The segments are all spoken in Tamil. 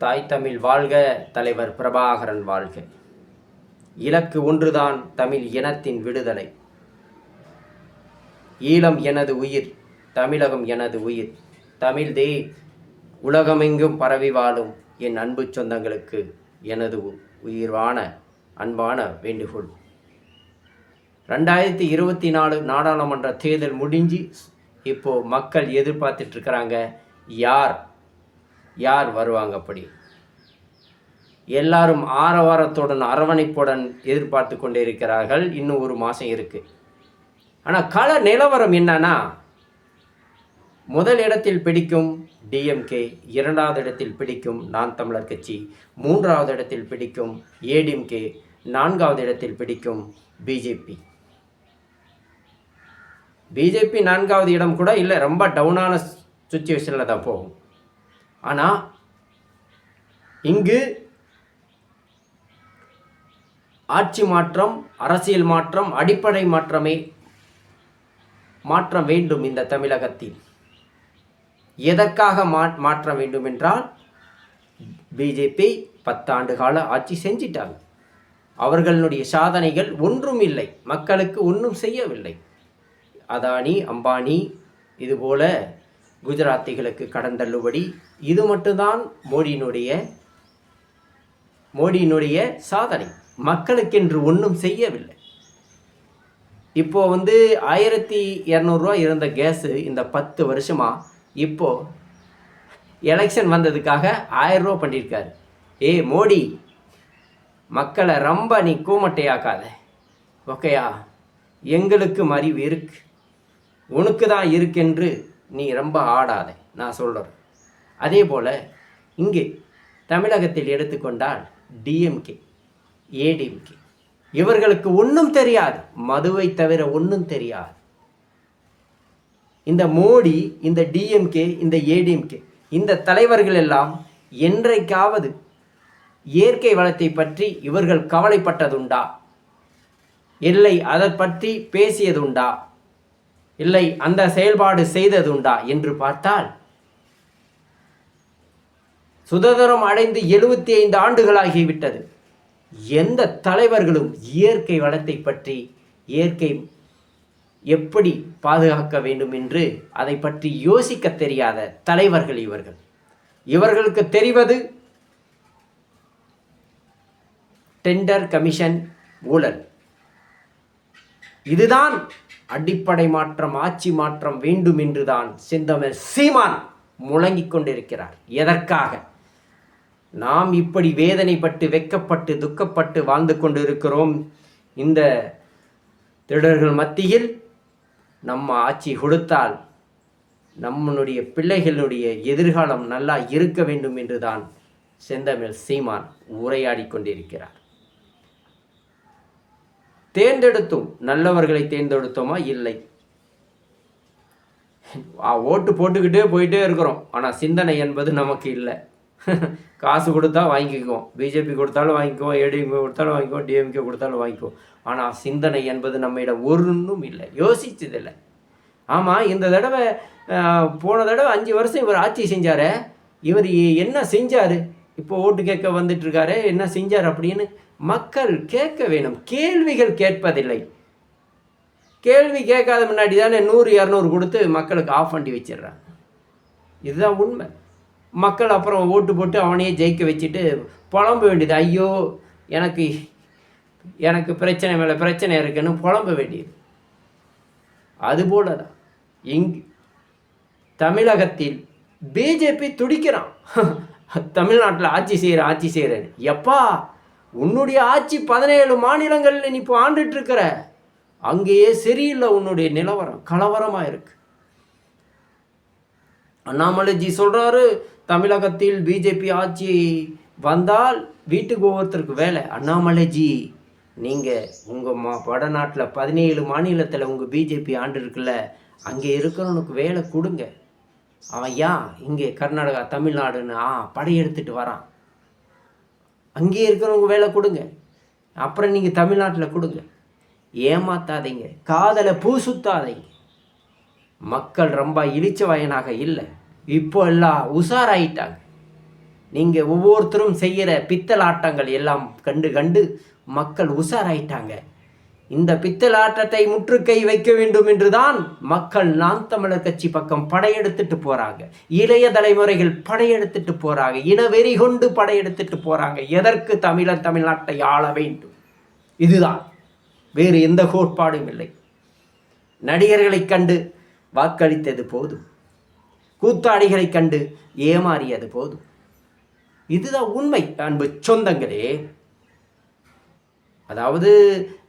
தாய் தமிழ் வாழ்க தலைவர் பிரபாகரன் வாழ்க. இலக்கு ஒன்றுதான் தமிழ் இனத்தின் விடுதலை. ஈழம் எனது உயிர் தமிழகம் எனது உயிர். தமிழ் தே உலகமெங்கும் பரவி வாழும் என் அன்பு சொந்தங்களுக்கு எனது உ- உயிர்வான அன்பான வேண்டுகோள். ரெண்டாயிரத்தி இருபத்தி நாலு நாடாளுமன்ற தேர்தல் முடிஞ்சு இப்போது மக்கள் எதிர்பார்த்துட்ருக்கிறாங்க யார்? யார் வருவாங்க அப்படி? எல்லாரும் ஆரவாரத்துடன் அரவணைப்புடன் எதிர்பார்த்து கொண்டே இருக்கிறார்கள். இன்னும் ஒரு மாதம் இருக்குது ஆனால் கள நிலவரம் என்னன்னா முதல் இடத்தில் பிடிக்கும் டிஎம்கே இரண்டாவது இடத்தில் பிடிக்கும் நான் தமிழர் கட்சி மூன்றாவது இடத்தில் பிடிக்கும் ஏடிஎம்கே நான்காவது இடத்தில் பிடிக்கும் பிஜேபி பிஜேபி நான்காவது இடம் கூட இல்லை ரொம்ப டவுனான சுச்சுவேஷனில் தான் போகும். ஆனால் இங்கு ஆட்சி மாற்றம் அரசியல் மாற்றம் அடிப்படை மாற்றமே மாற்ற வேண்டும் இந்த தமிழகத்தில். எதற்காக மா மாற்ற வேண்டும் என்றால் பிஜேபி பத்தாண்டு கால ஆட்சி செஞ்சிட்டாங்க. அவர்களுடைய சாதனைகள் ஒன்றும் இல்லை. மக்களுக்கு ஒன்றும் செய்யவில்லை. அதானி அம்பானி இதுபோல குஜராத்திகளுக்கு கடன் தள்ளுபடி இது மட்டும்தான் மோடியினுடைய மோடியினுடைய சாதனை. மக்களுக்கென்று ஒன்றும் செய்யவில்லை. இப்போ வந்து ஆயிரத்தி இரநூறுவா இருந்த கேஸு இந்த பத்து வருஷமாக இப்போ எலெக்ஷன் வந்ததுக்காக ஆயிரம் ரூபா பண்ணியிருக்காரு. ஏய் மோடி மக்களை ரொம்ப நீ கூமட்டையாக்காத. ஓகேயா? எங்களுக்கு அறிவு இருக்கு. உனக்கு தான் இருக்கென்று நீ ரொம்ப ஆடாத. நான் சொல்கிறேன் அதே போல் இங்கே தமிழகத்தில் எடுத்துக்கொண்டால் டிஎம்கே ஏடிஎம்கே இவர்களுக்கு ஒன்றும் தெரியாது மதுவை தவிர ஒன்றும் தெரியாது. இந்த மோடி இந்த டிஎம்கே இந்த ஏடிஎம்கே இந்த தலைவர்கள் எல்லாம் என்றைக்காவது இயற்கை வளத்தை பற்றி இவர்கள் கவலைப்பட்டதுண்டா? இல்லை அதை பற்றி பேசியதுண்டா? இல்லை அந்த செயல்பாடு செய்ததுண்டா? என்று பார்த்தால் சுதந்திரம் அடைந்து எழுபத்தி ஐந்து ஆண்டுகளாகிவிட்டது எந்த தலைவர்களும் இயற்கை வளத்தை பற்றி இயற்கை எப்படி பாதுகாக்க வேண்டும் என்று அதை பற்றி யோசிக்க தெரியாத தலைவர்கள் இவர்கள். இவர்களுக்கு தெரிவது டெண்டர் கமிஷன் ஊழல். இதுதான் அடிப்படை மாற்றம் ஆட்சி மாற்றம் வேண்டும் என்றுதான் சிந்தமர் சீமான் முழங்கிக் கொண்டிருக்கிறார். எதற்காக? நாம் இப்படி வேதனைப்பட்டு வெக்கப்பட்டு துக்கப்பட்டு வாழ்ந்து கொண்டிருக்கிறோம். இந்த திருடர்கள் மத்தியில் நம்ம ஆட்சி கொடுத்தால் நம்மளுடைய பிள்ளைகளுடைய எதிர்காலம் நல்லா இருக்க வேண்டும் என்றுதான் செந்தமிழ் சீமான் உரையாடி கொண்டிருக்கிறார். தேர்ந்தெடுத்தோம் நல்லவர்களை தேர்ந்தெடுத்தோமா? இல்லை. ஓட்டு போட்டுக்கிட்டே போயிட்டே இருக்கிறோம். ஆனால் சிந்தனை என்பது நமக்கு இல்லை. காசு கொடுத்தா வாங்கிக்குவோம் பிஜேபி கொடுத்தாலும் வாங்கிக்குவோம் ஏடிஎம்கே கொடுத்தாலும் வாங்கிக்குவோம் டிஎம்கே கொடுத்தாலும் வாங்கிக்குவோம் ஆனால் சிந்தனை என்பது நம்மிடம் ஒன்றும் இல்லை. யோசிச்சதில்லை. ஆமாம் இந்த தடவை போன தடவை அஞ்சு வருஷம் இவர் ஆட்சி செஞ்சார். இவர் என்ன செஞ்சார்? இப்போ ஓட்டு கேட்க வந்துட்டுருக்காரு என்ன செஞ்சார் அப்படின்னு மக்கள் கேட்க வேணும். கேள்விகள் கேட்பதில்லை. கேள்வி கேட்காத முன்னாடி தானே நூறு இரநூறு கொடுத்து மக்களுக்கு ஆஃப் பண்ணி வச்சிடுறாங்க. இதுதான் உண்மை. மக்கள் அப்புறம் ஓட்டு போட்டு அவனையே ஜெயிக்க வச்சுட்டு புலம்ப வேண்டியது. ஐயோ எனக்கு எனக்கு பிரச்சனை மேலே பிரச்சனை இருக்குன்னு புலம்ப வேண்டியது. அதுபோல தான் இங் தமிழகத்தில் பிஜேபி துடிக்கிறான். தமிழ்நாட்டில் ஆட்சி செய்கிற ஆட்சி செய்கிறேன் எப்பா உன்னுடைய ஆட்சி பதினேழு மாநிலங்களில் நீ இப்போ ஆண்டுட்டுருக்கிற. அங்கேயே சரியில்லை உன்னுடைய நிலவரம். கலவரமாக இருக்கு. அண்ணாமலைஜி சொல்கிறாரு தமிழகத்தில் பிஜேபி ஆட்சி வந்தால் வீட்டுக்கு ஒவ்வொருத்தருக்கு வேலை. அண்ணாமலைஜி நீங்கள் உங்கள் மா வடநாட்டில் பதினேழு மாநிலத்தில் உங்கள் பிஜேபி ஆண்டு இருக்குல்ல அங்கே இருக்கிறவனுக்கு வேலை கொடுங்க. அவன் ஏன் இங்கே கர்நாடகா தமிழ்நாடுன்னு ஆ படையெடுத்துட்டு வரான். அங்கேயே இருக்கிறவங்க வேலை கொடுங்க. அப்புறம் நீங்கள் தமிழ்நாட்டில் கொடுங்க. ஏமாத்தாதீங்க. காதலை பூசுத்தாதீங்க. மக்கள் ரொம்ப இழிச்ச வயனாக இல்லை. இப்போ எல்லாம் உஷாராயிட்டாங்க. நீங்கள் ஒவ்வொருத்தரும் செய்கிற பித்தலாட்டங்கள் எல்லாம் கண்டு கண்டு மக்கள் உஷாராயிட்டாங்க. இந்த பித்தலாட்டத்தை முற்றுக்கை வைக்க வேண்டும் என்றுதான் மக்கள் நான் தமிழர் கட்சி பக்கம் படையெடுத்துட்டு போறாங்க. இளைய தலைமுறைகள் படையெடுத்துட்டு போறாங்க. இனவெறி கொண்டு படையெடுத்துட்டு போறாங்க. எதற்கு தமிழர் தமிழ்நாட்டை ஆள வேண்டும்? இதுதான். வேறு எந்த கோட்பாடும் இல்லை. நடிகர்களைக் கண்டு வாக்களித்தது போதும். கூத்தாடிகளை கண்டு ஏமாறியது போதும். இதுதான் உண்மை அன்பு சொந்தங்களே. அதாவது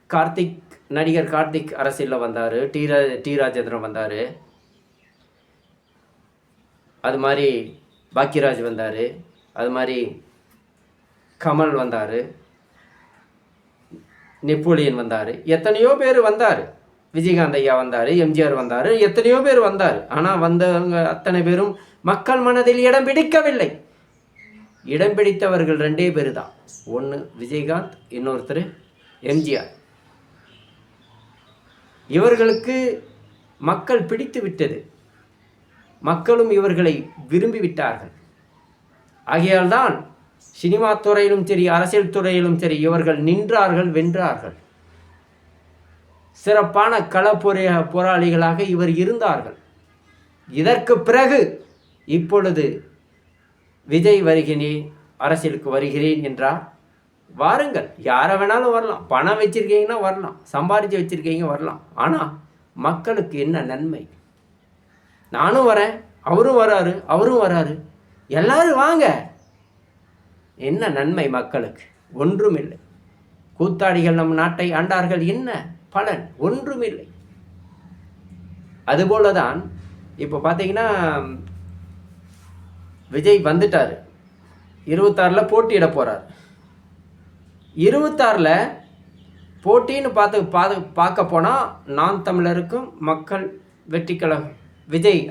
கார்த்திக் நடிகர் கார்த்திக் அரசியலில் வந்தார் டி ரா டி ராஜேந்திரன் வந்தார். அது மாதிரி பாக்கியராஜ் வந்தார். அது மாதிரி கமல் வந்தார். நெப்போலியன் வந்தார். எத்தனையோ பேர் வந்தார். விஜயகாந்த் ஐயா வந்தார் எம்ஜிஆர் வந்தார் எத்தனையோ பேர் வந்தார். ஆனால் வந்தவங்க அத்தனை பேரும் மக்கள் மனதில் இடம் பிடிக்கவில்லை. இடம் பிடித்தவர்கள் ரெண்டே பேர் தான் ஒன்று விஜயகாந்த் இன்னொருத்தர் எம்ஜிஆர். இவர்களுக்கு மக்கள் பிடித்து விட்டது. மக்களும் இவர்களை விரும்பி விட்டார்கள். ஆகையால்தான் சினிமா துறையிலும் சரி அரசியல் துறையிலும் சரி இவர்கள் நின்றார்கள் வென்றார்கள். சிறப்பான கள போராளிகளாக இவர் இருந்தார்கள். இதற்கு பிறகு இப்பொழுது விஜய் வருகிறேன் அரசியலுக்கு வருகிறேன் என்றார். வாருங்கள் யாரை வேணாலும் வரலாம். பணம் வச்சுருக்கீங்கன்னா வரலாம். சம்பாதிச்சு வச்சுருக்கீங்க வரலாம். ஆனால் மக்களுக்கு என்ன நன்மை? நானும் வரேன் அவரும் வராரு அவரும் வராரு. எல்லாரும் வாங்க. என்ன நன்மை மக்களுக்கு? ஒன்றும் இல்லை கூத்தாடிகள் நம் நாட்டை ஆண்டார்கள். என்ன? பலன் ஒன்றுமில்லை. அதுபோல தான் இப்போ பார்த்தீங்கன்னா விஜய் வந்துட்டார். இருபத்தாறில் போட்டியிட போகிறார் இருபத்தாறில் போட்டின்னு பார்த்து பார்த்து பார்க்க போனால் நான் தமிழருக்கும் மக்கள் வெற்றி கழகம் விஜய்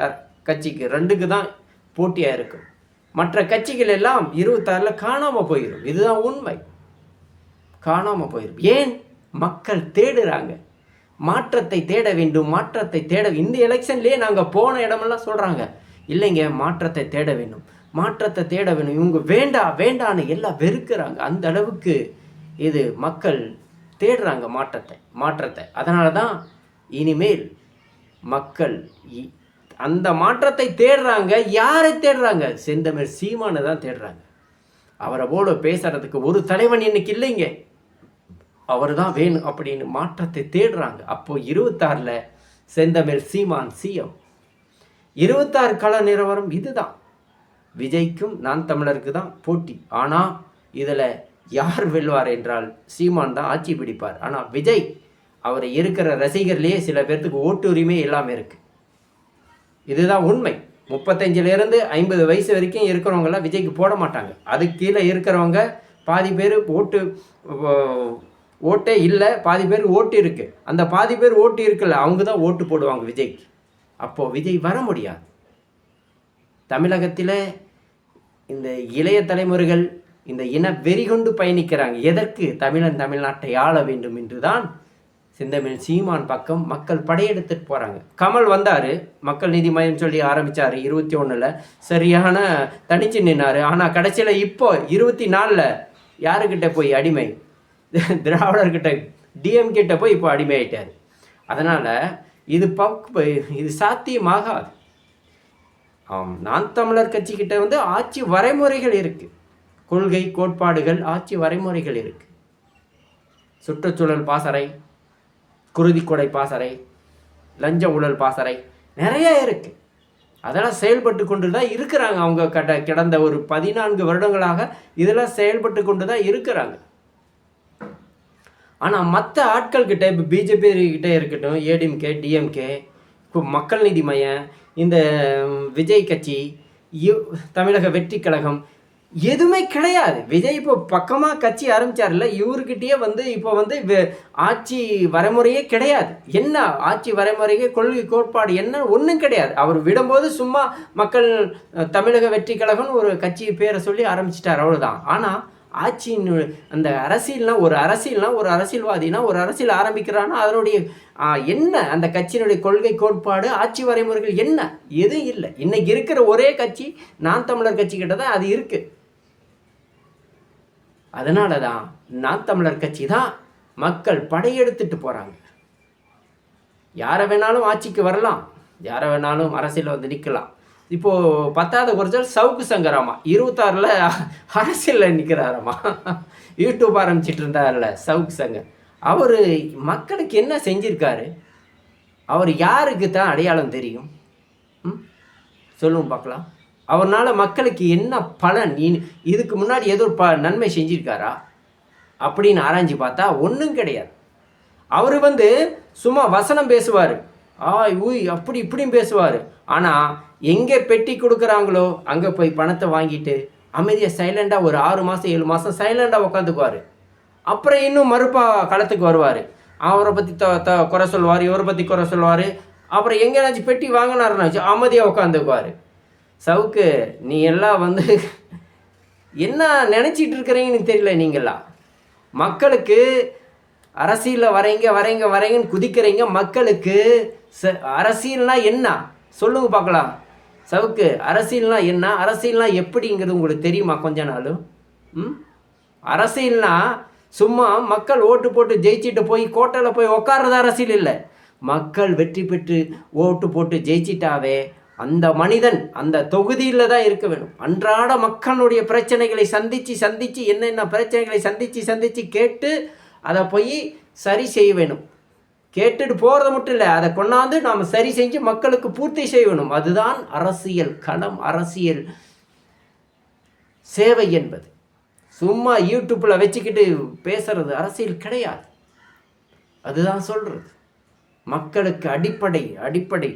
கட்சிக்கு ரெண்டுக்கு தான் போட்டியாக இருக்கும் மற்ற கட்சிகள் எல்லாம் இருபத்தாறில் காணாமல் போயிடும் இதுதான் உண்மை. காணாமல் போயிடும் ஏன்? மக்கள் தேடுறாங்க. மாற்றத்தை தேட வேண்டும் மாற்றத்தை தேட இந்த எலெக்ஷன்லேயே நாங்கள் போன இடமெல்லாம் சொல்கிறாங்க இல்லைங்க மாற்றத்தை தேட வேண்டும். மாற்றத்தை தேட வேணும் இவங்க வேண்டா வேண்டான்னு எல்லாம் வெறுக்கிறாங்க. அந்த அளவுக்கு இது மக்கள் தேடுறாங்க மாற்றத்தை மாற்றத்தை. அதனால தான் இனிமேல் மக்கள் இ- அந்த மாற்றத்தை தேடுறாங்க. யாரை தேடுறாங்க? செந்தமிழ் சீமானை தான் தேடுறாங்க. அவரை போல பேசுறதுக்கு ஒரு தலைவன் இன்னைக்கு இல்லைங்க. அவர் தான் வேணும் அப்படின்னு மாற்றத்தை தேடுறாங்க. அப்போது இருபத்தாறில் செந்தமிழ் சீமான் சிஎம். இருபத்தாறு கள நிலவரம் இதுதான். விஜய்க்கும் நான் தமிழருக்கு தான் போட்டி. ஆனால் இதில் யார் வெல்வார் என்றால் சீமான் தான் ஆட்சி பிடிப்பார். ஆனால் விஜய் அவரை இருக்கிற ரசிகர்லேயே சில பேர்த்துக்கு ஓட்டு உரிமை எல்லாமே இருக்குது இதுதான் உண்மை. முப்பத்தஞ்சிலேருந்து ஐம்பது வயசு வரைக்கும் இருக்கிறவங்களாம் விஜய்க்கு போட மாட்டாங்க. அதுக்கு கீழே இருக்கிறவங்க பாதி பேர் ஓட்டு ஓட்டே இல்லை பாதி பேர் ஓட்டு இருக்குது அந்த பாதி பேர் ஓட்டு இருக்குல்ல அவங்க தான் ஓட்டு போடுவாங்க விஜய்க்கு. அப்போது விஜய் வர முடியாது. தமிழகத்தில் இந்த இளைய தலைமுறைகள் இந்த இன வெறி கொண்டு பயணிக்கிறாங்க. எதற்கு? தமிழன் தமிழ்நாட்டை ஆள வேண்டும் என்று தான் சிந்தமிழ் சீமான் பக்கம் மக்கள் படையெடுத்துட்டு போகிறாங்க கமல் வந்தார் மக்கள் நீதி மையம் சொல்லி ஆரம்பித்தார் இருபத்தி ஒன்றில் சரியான தனிச்சு நின்னார். ஆனால் கடைசியில் இப்போ இருபத்தி நாலில் யாருக்கிட்ட போய் அடிமை? திராவிடர்கிட்ட டிஎம் கிட்ட போய் இப்போ அடிமை ஆயிட்டார் அதனால் இது பக் இது சாத்தியமாகாது. நான் தமிழர் கட்சிக்கிட்ட வந்து ஆட்சி வரைமுறைகள் இருக்குது கொள்கை கோட்பாடுகள் ஆட்சி வரைமுறைகள் இருக்குது சுற்றுச்சூழல் பாசறை குருதிக்கொடை பாசறை லஞ்ச ஊழல் பாசறை நிறைய இருக்குது அதெல்லாம் செயல்பட்டு கொண்டு தான் இருக்கிறாங்க. அவங்க கட கிடந்த ஒரு பதினான்கு வருடங்களாக இதெல்லாம் செயல்பட்டு கொண்டு தான் இருக்கிறாங்க. ஆனால் மற்ற ஆட்கள் கிட்டே இப்போ பிஜேபி கிட்டே இருக்கட்டும் ஏடிஎம்கே டிஎம்கே இப்போ மக்கள் நீதி மையம் இந்த விஜய் கட்சி தமிழக வெற்றி கழகம் எதுவுமே கிடையாது. விஜய் இப்போ பக்கமாக கட்சி ஆரம்பிச்சார்ல இவர்கிட்டயே வந்து இப்போ வந்து ஆட்சி வரைமுறையே கிடையாது. என்ன ஆட்சி வரைமுறையே கொள்கை கோட்பாடு என்ன ஒன்றும் கிடையாது. அவர் விடும்போது சும்மா மக்கள் தமிழக வெற்றி கழகம்னு ஒரு கட்சி பேரை சொல்லி ஆரம்பிச்சிட்டார் அவ்வளோதான் ஆனால் ஆட்சியின் அந்த அரசியல்னால் ஒரு அரசியல்னால் ஒரு அரசியல்வாதினா ஒரு அரசியல் ஆரம்பிக்கிறான்னா அதனுடைய என்ன? அந்த கட்சியினுடைய கொள்கை கோட்பாடு ஆட்சி வரைமுறைகள் என்ன? எதுவும் இல்லை. இன்றைக்கி இருக்கிற ஒரே கட்சி நான் தமிழர் கட்சி கிட்ட தான் அது இருக்குது அதனால தான் நான் தமிழர் கட்சி தான் மக்கள் படையெடுத்துட்டு போகிறாங்க யாரை வேணாலும் ஆட்சிக்கு வரலாம். யாரை வேணாலும் அரசியலில் வந்து நிற்கலாம் இப்போது பத்தாவது குறைச்சல் சவுக்கு சங்கராமா. இருபத்தாறில் அரசியலில் நிற்கிறாராமா யூடியூப் ஆரம்பிச்சிட்டு இருந்தார்ல சவுக்கு சங்கர். அவர் மக்களுக்கு என்ன செஞ்சிருக்காரு? அவர் யாருக்கு தான் அடையாளம் தெரியும்? ம்? சொல்லுவோம் பார்க்கலாம். அவரால் மக்களுக்கு என்ன பலன்? இதுக்கு முன்னாடி ஏதோ ஒரு ப நன்மை செஞ்சிருக்காரா? அப்படின்னு ஆராய்ஞ்சு பார்த்தா ஒன்றும் கிடையாது. அவர் வந்து சும்மா வசனம் பேசுவார். ஆய் ஊய் அப்படி இப்படியும் பேசுவார். ஆனால் எங்கே பெட்டி கொடுக்குறாங்களோ அங்கே போய் பணத்தை வாங்கிட்டு அமைதியாக சைலண்டாக ஒரு ஆறு மாதம் ஏழு மாதம் சைலண்டாக உட்காந்துக்குவார் அப்புறம் இன்னும் மறுப்பா களத்துக்கு வருவார். அவரை பற்றி த த குறை சொல்லுவார் இவரை பற்றி குறை சொல்லுவார். அப்புறம் எங்கேனாச்சும் பெட்டி வாங்கினாருனாச்சும் அமைதியாக உட்காந்துக்குவார் சவுக்கு நீ எல்லாம் வந்து என்ன நினச்சிட்டு இருக்கிறீங்கன்னு தெரியல நீங்களா மக்களுக்கு அரசியலில் வரைங்க வரைங்க வரைங்கன்னு குதிக்கிறீங்க மக்களுக்கு ச அரசியல்னா என்ன? சொல்லுங்க பார்க்கலாம். சவுக்கு அரசியல்னா என்ன? அரசியல்னா எப்படிங்கிறது உங்களுக்கு தெரியுமா கொஞ்ச நாளும்? ம்? அரசியல்னா சும்மா மக்கள் ஓட்டு போட்டு ஜெயிச்சுட்டு போய் கோட்டையில் போய் உட்கார்றது அரசியல் இல்லை. மக்கள் வெற்றி பெற்று ஓட்டு போட்டு ஜெயிச்சிட்டாவே அந்த மனிதன் அந்த தொகுதியில் தான் இருக்க வேணும் அன்றாட மக்களுடைய பிரச்சனைகளை சந்தித்து சந்தித்து என்னென்ன பிரச்சனைகளை சந்தித்து சந்தித்து கேட்டு அதை போய் சரி செய்ய வேணும். கேட்டுட்டு போகிறது மட்டும் இல்லை அதை கொண்டாந்து நாம் சரி செஞ்சு மக்களுக்கு பூர்த்தி செய்யணும் அதுதான் அரசியல் களம் அரசியல் சேவை என்பது. சும்மா யூடியூப்பில் வச்சுக்கிட்டு பேசுறது அரசியல் கிடையாது. அதுதான் சொல்கிறது மக்களுக்கு அடிப்படை அடிப்படை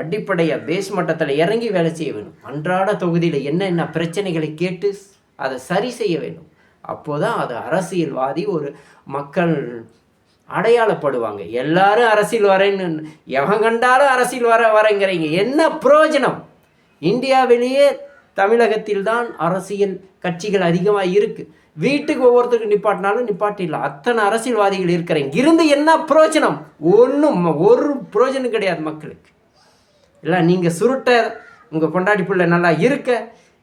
அடிப்படையாக பேஸ் மட்டத்தில் இறங்கி வேலை செய்ய வேணும். அன்றாட தொகுதியில் என்னென்ன பிரச்சனைகளை கேட்டு அதை சரி செய்ய வேண்டும் அப்போதான் அது அரசியல்வாதி ஒரு மக்கள் அடையாளப்படுவாங்க. எல்லாரும் அரசியல் வரேன்னு எவன் கண்டாலும் அரசியல் வர வரேங்கிறீங்க. என்ன பிரயோஜனம் இந்தியாவிலேயே தமிழகத்தில் தான் அரசியல் கட்சிகள் அதிகமாக இருக்குது வீட்டுக்கு ஒவ்வொருத்தருக்கு நிப்பாட்டினாலும் நிப்பாட்டிடலாம். அத்தனை அரசியல்வாதிகள் இருக்கிறீங்க இருந்து என்ன பிரயோஜனம் ஒன்றும் ஒரு பிரயோஜனம் கிடையாது மக்களுக்கு. இல்லை நீங்கள் சுருட்ட உங்கள் கொண்டாடி பிள்ளை நல்லா இருக்க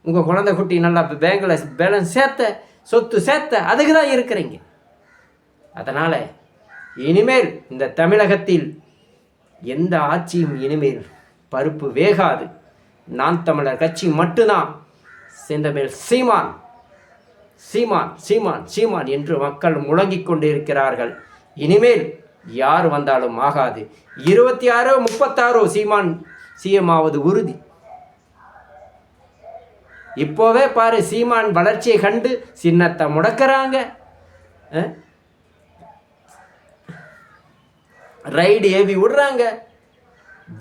உங்கள் குழந்தை குட்டி நல்லா பேங்கில் பேலன்ஸ் சேர்த்த சொத்து சேர்த்த அதுக்கு தான் இருக்கிறீங்க. அதனால் இனிமேல் இந்த தமிழகத்தில் எந்த ஆட்சியும் இனிமேல் பருப்பு வேகாது. நான் தமிழர் கட்சி மட்டும்தான். செந்தமேல் சீமான் சீமான் சீமான் சீமான் என்று மக்கள் முழங்கிக் கொண்டிருக்கிறார்கள். இனிமேல் யார் வந்தாலும் ஆகாது. இருபத்தி ஆறோ முப்பத்தாறோ சீமான் சிஎம் ஆவது உறுதி. இப்போவே பாரு சீமான் வளர்ச்சியை கண்டு சின்னத்தை முடக்கிறாங்க. ரைடு ஏவி விடுறாங்க.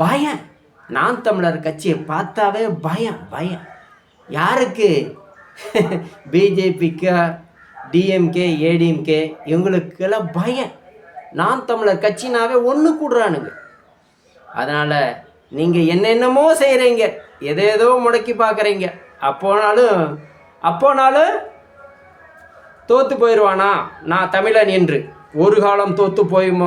பயம். நான் தமிழர் கட்சியை பார்த்தாவே பயம் பயம். யாருக்கு? பிஜேபிக்கு டிஎம்கே ஏடிஎம்கே இவங்களுக்கெல்லாம் பயம். நான் தமிழர் கட்சினாவே ஒன்று கூடுறானுங்க. அதனால் நீங்கள் என்னென்னமோ செய்கிறீங்க எதேதோ முடக்கி பார்க்குறீங்க. அப்போனாலும் அப்போனாலும் தோற்று போயிடுவானா நான் தமிழன் என்று. ஒரு காலம் தோற்று போயுமோ?